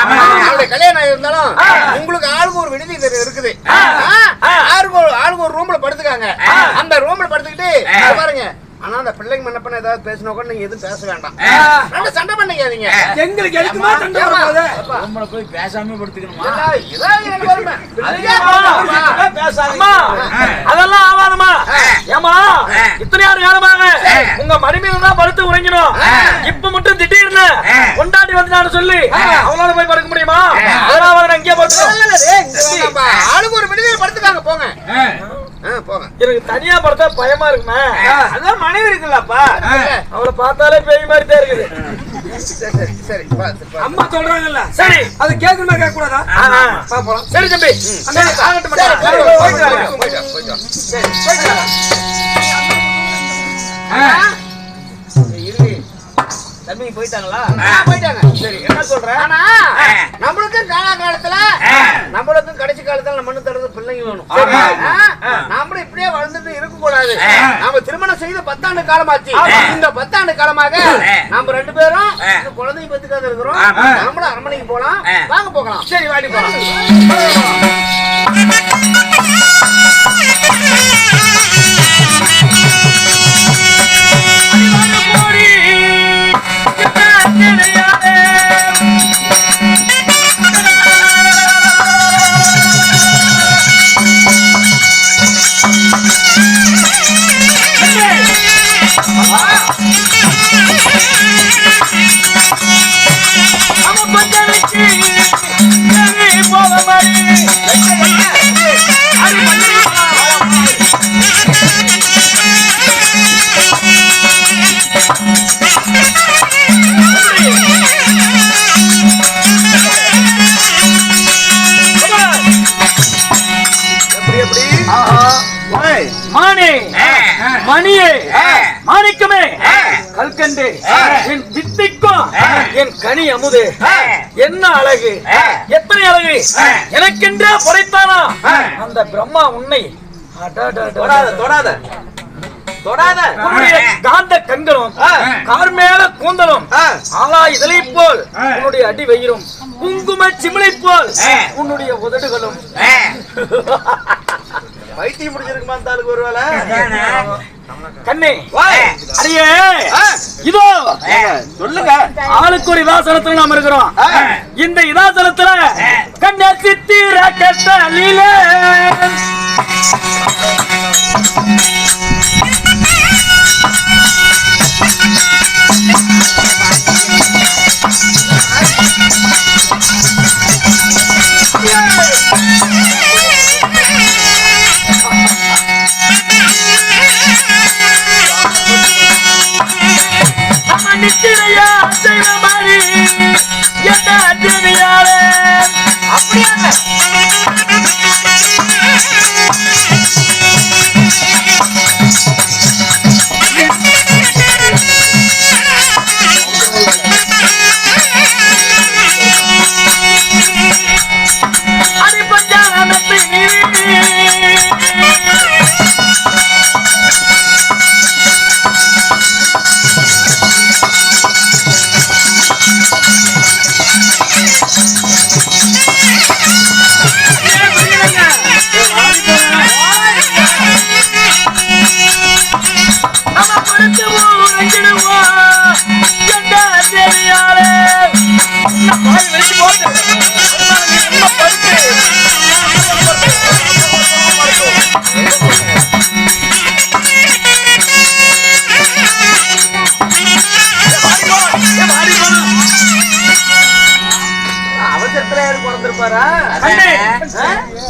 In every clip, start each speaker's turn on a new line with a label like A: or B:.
A: அவருடைய கல்யாணம் இருந்தாலும் உங்களுக்கு ஆளுக்கு ஒரு விடுதி இருக்குது. ஆளுக்கு ஒரு ஆளுக்கு ஒரு ரூம்ல படுத்துக்காங்க. அந்த ரூம்ல படுத்துக்கிட்டு பாருங்க. ஆனா அந்த பிள்ளைங்க முன்ன பண்ண ஏதாவது பேசினா கூட நீங்க எதுவும் பேச வேண்டாம். ரெண்டு சண்டை பண்ணிக்காதீங்க
B: எங்களுக்கு எதுக்குமா சண்டை
C: ரூம்ல போய் பேசாம படுத்துக்கணுமா?
A: இதெல்லாம் இதான் எனக்கு வருமே.
B: அம்மா அதெல்லாம் ஆவாதம்மா ஏமா இத்தனை ஆறு காலமாக உங்க மடி மீது தான் படுத்து உறங்கினோம். இப்ப மட்டும் திடீர்னு வந்துட்டான்னு சொல்லி. அவளால போய் படுக்க முடியுமா? அதனால அவன் அங்கேயே
A: இல்ல,
B: படுத்து
A: இல்ல, டேய், இங்க வாங்கப்பா. ஆளுக்கு ஒரு விடுதியில படுத்துக்காங்க போங்க. போங்க.
B: எனக்கு தனியா படுத்தா பயமா இருக்குமே.
C: அதான் மனைவி இருக்குல்லப்பா.
B: அவளை பார்த்தாலே பேய் மாதிரி தான் இருக்குது. அம்மா சொல்றாங்கல்ல. சரி. அது கேட்கணுமா கேட்க கூடாதா. சரி தம்பி.
C: தம்பி போயிட்டாங்களா?
A: போயிட்டாங்க.
C: சரி என்ன சொல்ற?
A: ஆனா, நம்மளுக்கும் காலாகாலத்துல நம்மளுக்கும் கடைசி காலத்துல நம்ம மண்ணு தடுறது பிள்ளைங்க வேணும்? நாமளும் இப்படியே வளர்ந்துட்டு இருக்க கூடாது நாம திருமணம் செய்து பத்தாண்டு காலமாச்சு. இந்த பத்தாண்டு காலமாக நாம ரெண்டு பேரும் இந்த குழந்தைய பத்துக்காக இருக்கிறோம். நம்மளும் அரண்மனைக்கு போலாம். வாங்க போகலாம்.
B: சரி வாடி போலாம். மணியே மாணிக்கமே கல்கண்டே என் வித்தைக்கும் என் கனி அமுதே என்ன அழகு எத்தனை அழகு எனக்கென்றே படைத்தானா? அந்த பிரம்மா உன்னை
C: தொடாத தொடாத. தொடாத.
B: காந்த கண்களும் கார் மேல கூந்தலும் ஆலா இதழை போல் உன்னுடைய அடி வயிறும் குங்கும சிமிழை போல் உன்னுடைய உதடுகளும்.
C: பைத்தியம் முடிச்சிருக்குமா அந்த ஆளுக்கு ஒருவேளை
B: கண்ணே. அடியே. இதோ
C: சொல்லுங்க.
B: ஆளுக்கு ஒரு இதாசனத்துல நாம இருக்கிறோம். இந்த இதாசனத்துல கண்ண சித்திர கட்டலில.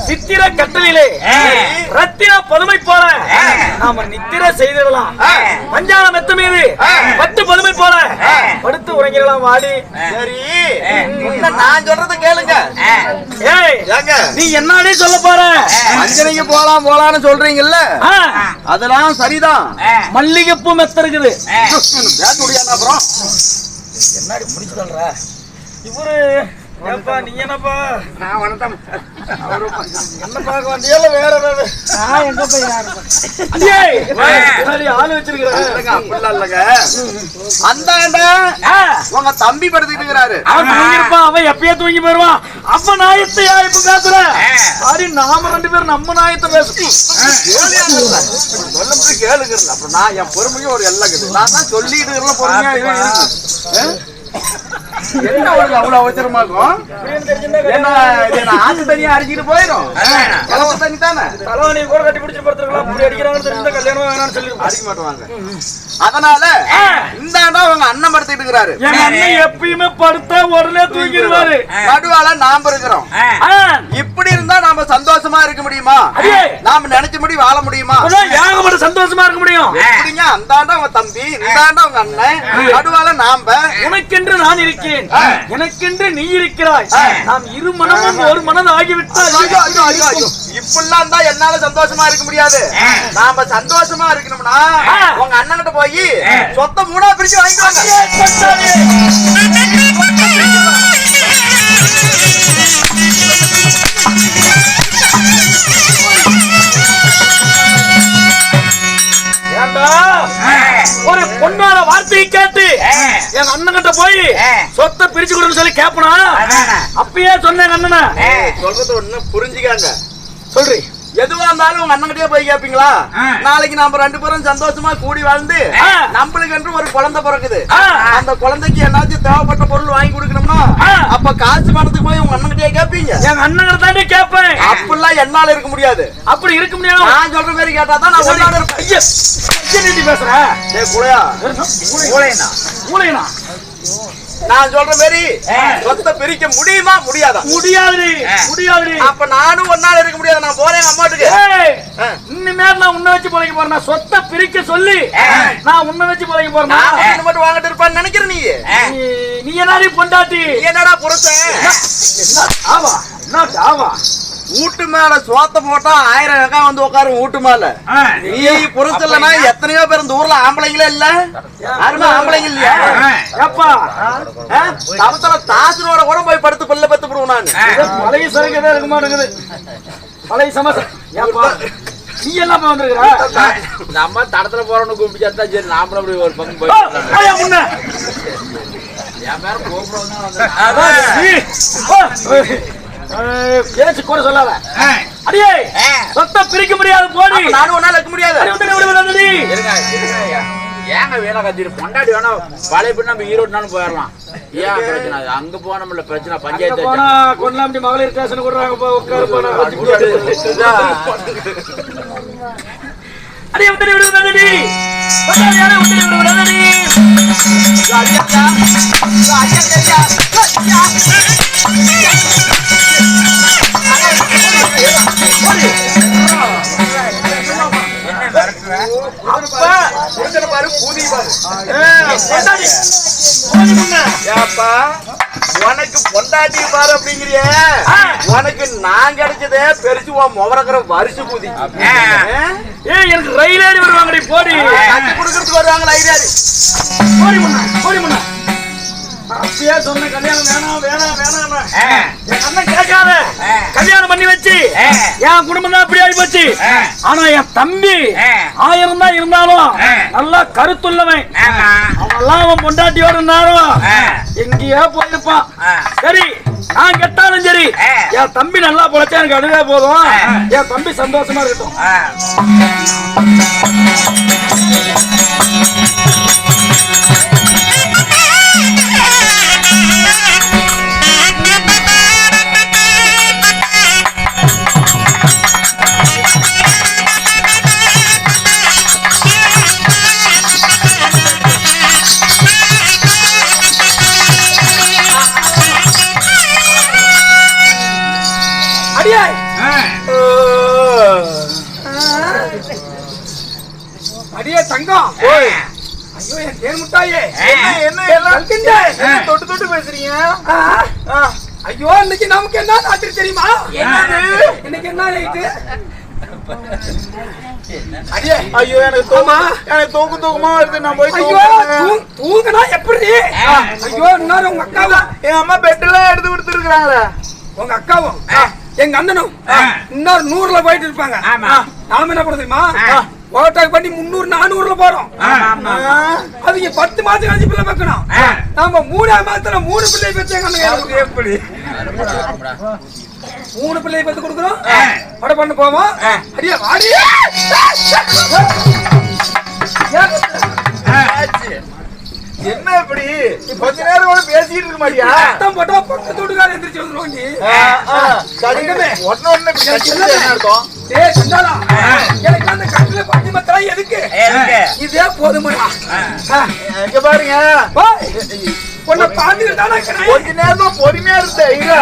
B: சித்திர கட்டலிலே ரத்தின பதுமை போல நாம நித்திர செய்திடலாம். பஞ்சால மெத்த மீது? பத்து பதுமை போல. படுத்து உறங்கிடலாம் வாடி.
C: சரி. நான் சொல்றத கேளுங்க.
B: ஏய்
C: ஏங்க.
B: நீ என்னடே சொல்ல போற?
C: அஞ்சனைக்கு போலாம் போலாம்னு சொல்றீங்கல்ல? அதெல்லாம் சரிதான்.
B: மல்லிகைப்பூ மெத்த இருக்குது
C: அப்புறம்?
B: என்னடி முடிச்சு சொல்ற? இவரு ஏப்பா நீ என்னப்பா?
D: நான் வணக்கம்.
B: என்ன பார்க்க வந்தியா வேற ஏதாவது? அடியே! பின்னாடி ஆள் வச்சிருக்கிறேன்
C: இல்லைங்க, அப்படிலாம் இல்லைங்க. அந்தாண்ட உங்க தம்பி படுத்துக்கிட்டு இருக்கிறாரு.
B: அவன் தூங்கிருப்பான் அவன் எப்பயே தூங்கி போயிருவான். அப்ப நாயத்தையா இப்ப பேசுற சாரி நாம ரெண்டு பேரும் நம்ம நாயத்தை பேசுறோம்.
C: சொல்லும்போது கேளுங்க அப்புறம் நான் என் பொறுமையும் ஒரு எல்லை இருக்குது நான் தான் சொல்லிட்டு இருக்கிறேன் பொறுமையா? என்ன உனக்கு அவ்வளவு அவசரமா இருக்கும்? என்ன இது நான் ஆத்து தனியா அடிச்சிட்டு போயிடும் கலப்பு தண்ணி தானே?
B: தலைவனி கூட கட்டி பிடிச்சு படுத்துருக்கலாம். இப்படி அடிக்கிறாங்கன்னு தெரிஞ்ச கல்யாணம் வேணாம்னு சொல்லி
C: அடிக்க மாட்டுவாங்க அதனால இந்தாண்டா உங்க அண்ணன் படுத்துக்கிட்டு இருக்கிறாரு.
B: என் அண்ணன் எப்பயுமே படுத்தா உடனே தூங்கிடுவாரு.
C: நடுவால நாம இருக்கிறோம். இப்படி இருந்தா நாம சந்தோஷமா இருக்க முடியுமா. நாம நினைச்சபடி வாழ முடியுமா?
B: ஏகப்பட்ட சந்தோஷமா இருக்க முடியும்.
C: எப்படிங்க? அந்தாண்டா உங்க தம்பி இந்தாண்டா உங்க அண்ணன். நடுவால நாம.
B: உனக்கென்று நான் இருக்கேன் எனக்கென்று நீ இருக்கிறாய். நாம் இரு மனமும் ஒரு மனது ஆகிவிட்டால்.
C: இப்படிலாம் தான் என்னால சந்தோஷமா இருக்க முடியாது. நாம சந்தோஷமா இருக்கணும்னா உங்க அண்ணன்கிட்ட போய் சொத்த மூணா பிரிச்சு வாங்கிக்கோங்க
B: ஏண்டா வார்த்தையை கேட்டு என் அண்ணன் கிட்ட போய் சொத்தை பிரிச்சு கொடுன்னு சொல்லி கேப்பனா? அப்பயே சொன்னேன் அண்ணனா.
C: சொல்றது ஒண்ணு புரிஞ்சுக்காங்க
B: சொல்றி.
C: எதுவா இருந்தாலும் உங்க அண்ணன்கிட்டயே போய் கேப்பீங்களா? நாளைக்கு நாம ரெண்டு பேரும் சந்தோஷமா கூடி வாழ்ந்து. நம்மளுக்கு என்று ஒரு குழந்தை பிறக்குது. அந்த குழந்தைக்கு என்னாச்சும் தேவைப்பட்ட பொருள் வாங்கி கொடுக்கணும்னா. அப்ப காசு பணத்துக்கு போய் உங்க அண்ணன்கிட்டயே கேப்பீங்க.
B: என் அண்ணன் கிட்ட தாண்டி கேட்பேன்
C: அப்படிலாம் என்னால இருக்க முடியாது.
B: அப்படி இருக்க முடியாது.
C: நான் சொல்ற மாதிரி கேட்டா தான் நான் ஒன்னால இருப்பேன்.
B: ஐயா, ஐயா நீட்டி பேசுற?
C: டேய் குளையா
B: மூளையனா மூளையனா
C: நான் சொல்ற மாதிரி சொத்தை பிரிக்க முடியுமா? முடியாதா?
B: முடியாது முடியாது
C: அப்ப நானும் ஒன்னால இருக்க முடியாது. நான் போறேன் அம்மாட்டுக்கு.
B: இனிமேல் நான் உன்னை வச்சு பொழைக்க போறேன். சொத்தை பிரிக்க சொல்லி நான் உன்னை வச்சு பொழைக்க போறேன்
C: நான் மட்டும் வாங்கிட்டு இருப்பான்னு நினைக்கிற நீ.
B: நீ- என்னடி பொண்டாட்டி?
C: என்னடா புருஷன்?
B: என்ன ஆவா? என்ன ஆவா?
C: வீட்டு மேல சோத்த போட்டா ஆயிரம் ரகம் வந்து உட்காரும் வீட்டு மேல. நீ புருஷன் இல்லனா எத்தனையோ பேர் இந்த ஊர்ல ஆம்பளைங்களே இல்ல? யாருமே ஆம்பளைங்க இல்லையா?
B: ஏப்பா?
C: தவத்துல தாசனோட கூட போய் படுத்து கொல்ல பத்து போடுவோம் நானு
B: பழைய சரக்கு தான் இருக்க மாட்டேங்குது பழைய சமஸ்தை ஏப்பா? நீ எல்லாம் வந்திருக்கிற?
A: நம்ம தடத்துல போறவனு கூப்பிட்டு தான் சரி நாமளும் அப்படி ஒரு
B: ஓ,
A: போய்
B: முன்ன.
A: என் பேர கூப்பிடுவோம் தான்
B: பேச்சு கூட சொல்லாத. அடியே சொத்தை பிரிக்க முடியாது போடி.
C: நானும் ஒன்னால இருக்க முடியாது.
A: ஏங்க வேலை கத்திட்டு பொண்டாடி வேணா பழைய பின்ன நம்ம ஈரோடுனாலும் போயிடலாம். ஏன் பிரச்சனை? அது? அங்க போனோம்ல பிரச்சனை பஞ்சாயத்து
B: போனா கொல்லாம்பட்டி மகளிர் ஸ்டேஷன் கொடுறாங்க போ உட்காரு போனா அடி விட்டு
C: அப்ப பாரு பூதி பாரு ஏப்பா உனக்கு பொண்டாட்டி பாரு அப்படிங்கிறிய. உனக்கு நான் கிடைச்சதே பெருசு உன் முவரக்கிற வருஷ பூதி
B: ஏய் எனக்கு ரயில் ஏறி வருவாங்கடி போடி.
C: கொடுக்கறதுக்கு வருவாங்களா ஐடியாரு
B: போடி முன்ன போடி முன்ன. அப்பயே சொன்ன கல்யாணம் வேணாம் வேணாம் வேணாம் என் அண்ணன் கேட்காத. கல்யாணம் பண்ணி வச்சு. என் குடும்பம் தான் அப்படி ஆகி போச்சு ஆனா என் தம்பி ஆயிரம் தான் இருந்தாலும் நல்லா கருத்துள்ளவன். அவன்லாம் அவன் பொண்டாட்டியோட இருந்தாலும் எங்கேயோ போயிருப்பான் சரி நான் கெட்டாலும் சரி என் தம்பி நல்லா பொழைச்சா எனக்கு அதுவே போதும். என் தம்பி சந்தோஷமா இருக்கட்டும். அடியே தொட்டு தொட்டு பேசுறீங்க? ஐயோ இன்னைக்கு நமக்கு என்ன ராத்திரி தெரியுமா? இன்னைக்கு என்ன
C: அடியே
D: ஐயோ எனக்கு தூக்கமா எனக்கு தூக்கு தூக்கமா வருது. நான் போய்
E: ஐயோ தூங்குனா எப்படி? ஐயோ இன்னொரு உங்க அக்காவும்
D: எங்க அம்மா பெட்டெல்லாம் எடுத்து கொடுத்துருக்காங்களே
E: உங்க அக்காவும். எங்க அண்ணனும். இன்னொரு நூறுல போயிட்டு இருப்பாங்க. நாம என்ன பண்ண ஓட்டாக்கு பண்ணி முந்நூறு நானூறுல போறோம். அவங்க பத்து மாசம் கழிச்சு பிள்ளை வைக்கணும். நாம மூணாவது மாசத்துல மூணு பிள்ளை பெற்று எங்க அண்ணன் கையில கொடுக்குறோம்.
C: எப்படி?
E: மூணு பிள்ளையை பெற்று கொடுக்குறோம் வடை பண்ண போவோம். அடியே வாடி.
D: என்ன இப்படி? கொஞ்ச நேரம் கூட பேசிட்டு இருக்க மாட்டியா?
E: சத்தம் போட்டா பக்கத்து வீட்டுக்காரர் எந்திரிச்சு வந்துருவாங்க நீ.
D: சரிங்கமே ஒன்னு
E: டேய் சண்டாளா, எனக்கு அந்த கட்டில எதுக்கு? இதே போதுமடா.
D: இங்க பாருங்க.
E: உன்னை இருக்கிறேன்.
D: கொஞ்ச நேரம் பொறுமையா இருந்த இரு.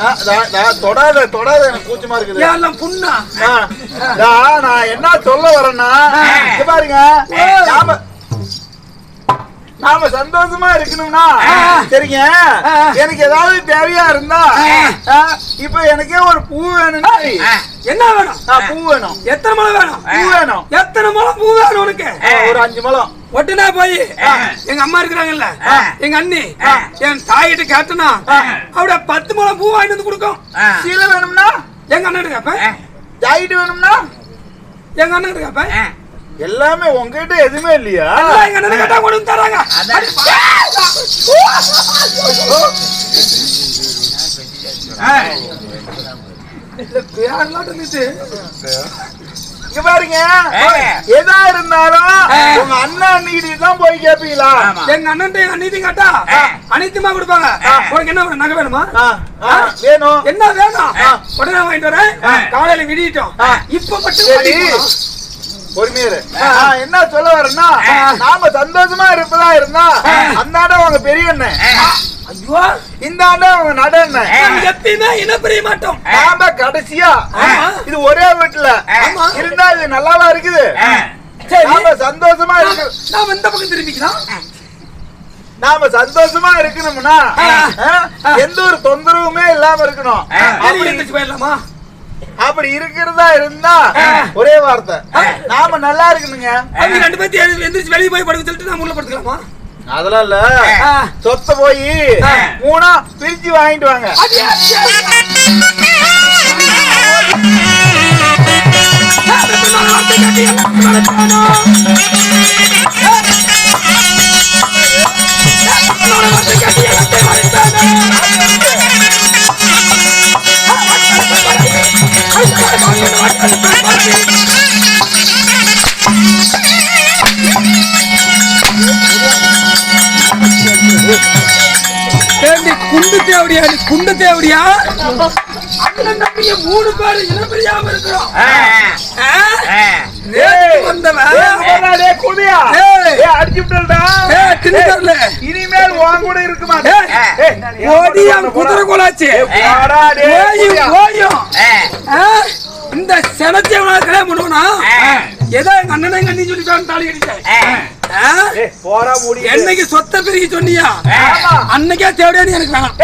D: ஆ, தா, தா, தொடாத தொடாத எனக்கு கூச்சமா இருக்குது.
E: புண்ணா?
D: நான் என்ன சொல்ல வரேன்னா பாருங்க. நாம சந்தோஷமா இருக்கணும்னா சரிங்க? எனக்கு ஏதாவது தேவையா இருந்தா இப்ப எனக்கே ஒரு பூ வேணும்னா
E: என்ன வேணும்?
D: பூ வேணும்.
E: எத்தனை முளை வேணும்?
D: பூ வேணும்.
E: எத்தனை முளை பூ வேணும் உனக்கு?
D: ஒரு அஞ்சு மலம்
E: ஒட்டுனா போய். எங்க அம்மா இருக்கிறாங்கல்ல? எங்க அண்ணி. என் தாயிட்ட கேட்டனா அவட பத்து முளை பூ வாங்கிட்டு வந்து கொடுக்கும்.
D: சீலை வேணும்னா
E: எங்க அண்ணன் கேப்பேன்
D: ஜாக்கெட் வேணும்னா
E: எங்க அண்ணன் கேப்பேன்
D: எல்லாமே உங்ககிட்ட எதுவுமே இல்லையா?
E: அண்ணன் கொண்டு தராங்க
D: இங்க பாருங்க. எதா இருந்தாலும் உங்க அண்ணா அன்னைக்கு தான் போய் கேப்பீங்களா?
E: எங்க அண்ணன் எங்க அண்ணியும் கேட்டா அனைத்துமா கொடுப்பாங்க. உனக்கு என்ன வேணும்? நகை வேணுமா?
D: வேணும்.
E: என்ன வேணும்? உடனே வாங்கிட்டு வரேன். காலையில விடிட்டோம் இப்ப மட்டும்
D: சரி.
E: வாங்கிட்டு போலாம்.
D: பொறுமையா இரு. நான் என்ன சொல்ல வரேன்னா நாம சந்தோஷமா இருப்பதா இருந்தா அந்த ஆண்ட உங்க பெரிய
E: ஐயோ
D: இந்த ஆண்ட உங்க நட
E: நாங்க எப்பயுமே இனம் பிரிய மாட்டோம்.
D: நாம கடைசியா. இது ஒரே வீட்டுல இருந்தா இது நல்லாவா இருக்குது? நாம சந்தோஷமா இருக்கு.
E: நாம இந்த பக்கம் திரும்பிக்கலாம்.
D: நாம சந்தோஷமா இருக்கணும்னா எந்த ஒரு தொந்தரவுமே இல்லாம இருக்கணும். அப்படி
E: போயிடலாமா?
D: அப்படி இருக்கிறதா இருந்தா ஒரே வார்த்தை. நாம நல்லா இருக்கணுங்க.
E: ரெண்டு பேர்த்தையும் எந்திரிச்சு வெளியே போய் படுக்க சொல்லிட்டு நான் உள்ள படுத்துக்கலாமா?
D: அதெல்லாம் இல்ல. சொத்தை போய் மூணா பிரிச்சு வாங்கிட்டு வாங்க.
E: ஏண்டி குண்டு தேவடியா? அண்ணன் தம்பிங்க மூணு பேரு இனம் பிரியாம இருக்கிறோம்.
D: இனிமேல் உன் கூட இருக்க மாட்டேன்.
E: குதிரை கோலாச்சு? இந்த செனத்தை கல்யாணம் பண்ணுவனா ஏதோ எங்க அண்ணனை அண்ணி சொல்லிட்டான்னு தாலி
D: போடா முடி
E: என்னைக்கு சொத்தை பிரிக்க சொன்னியா?
D: ஆமா.
E: அன்னைக்கே தேவையான எனக்கு வேணாம்.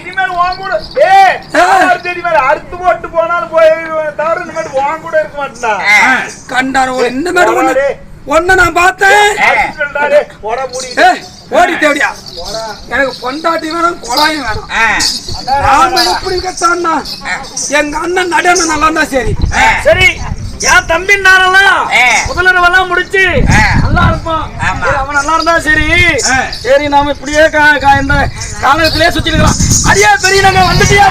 D: இனிமேல் உன் கூட. ஏய், ஆறு தேடி மேல அறுத்து போட்டு போனாலும் போய் தவிர இனிமேல் இருக்க
E: கண்டாரு ஒரு இந்த மாதிரி ஒண்ணு ஒண்ணு நான் பார்த்தேன். ஓடி தேவடியா. எனக்கு பொண்டாட்டி வேணும் குழாயும் வேணும். நாம எப்படி கட்டான்னா எங்க அண்ணன் நடனம் நல்லா இருந்தா சரி.
B: சரி. என் தம்பி நாரெல்லாம் முதலரவெல்லாம் முடிச்சு நல்லா இருப்பான். அவன் நல்லா இருந்தா சரி. சரி நாம இப்படியே இந்த காலத்திலே சுத்தி இருக்கலாம். அடியா பெரிய நாங்க வந்துட்டியா?